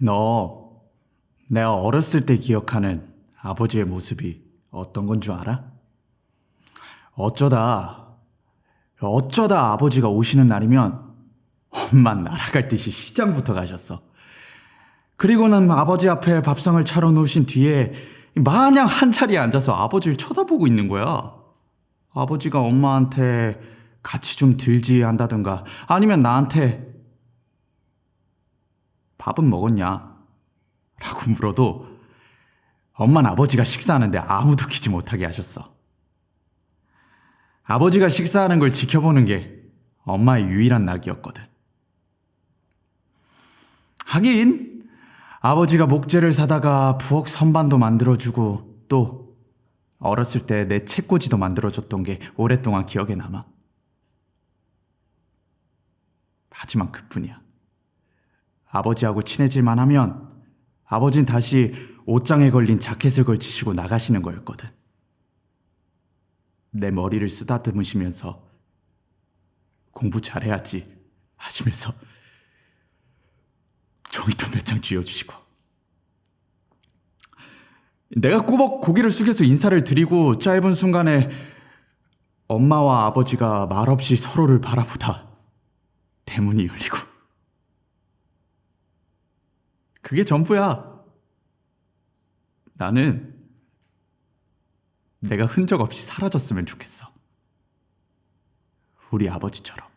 너 내가 어렸을 때 기억하는 아버지의 모습이 어떤 건 줄 알아? 어쩌다 어쩌다 아버지가 오시는 날이면 엄마 날아갈 듯이 시장부터 가셨어. 그리고는 아버지 앞에 밥상을 차려놓으신 뒤에 마냥 한 자리에 앉아서 아버지를 쳐다보고 있는 거야. 아버지가 엄마한테 같이 좀 들지 한다든가 아니면 나한테 밥은 먹었냐? 라고 물어도 엄마는 아버지가 식사하는데 아무도 키지 못하게 하셨어. 아버지가 식사하는 걸 지켜보는 게 엄마의 유일한 낙이었거든. 하긴 아버지가 목재를 사다가 부엌 선반도 만들어주고 또 어렸을 때 내 책꽂이도 만들어줬던 게 오랫동안 기억에 남아. 하지만 그뿐이야. 아버지하고 친해질만 하면 아버진 다시 옷장에 걸린 자켓을 걸치시고 나가시는 거였거든. 내 머리를 쓰다듬으시면서 공부 잘해야지 하시면서 종이도 몇장 쥐어주시고 내가 꾸벅 고개를 숙여서 인사를 드리고 짧은 순간에 엄마와 아버지가 말없이 서로를 바라보다 대문이 열리고 그게 전부야. 나는 내가 흔적 없이 사라졌으면 좋겠어. 우리 아버지처럼.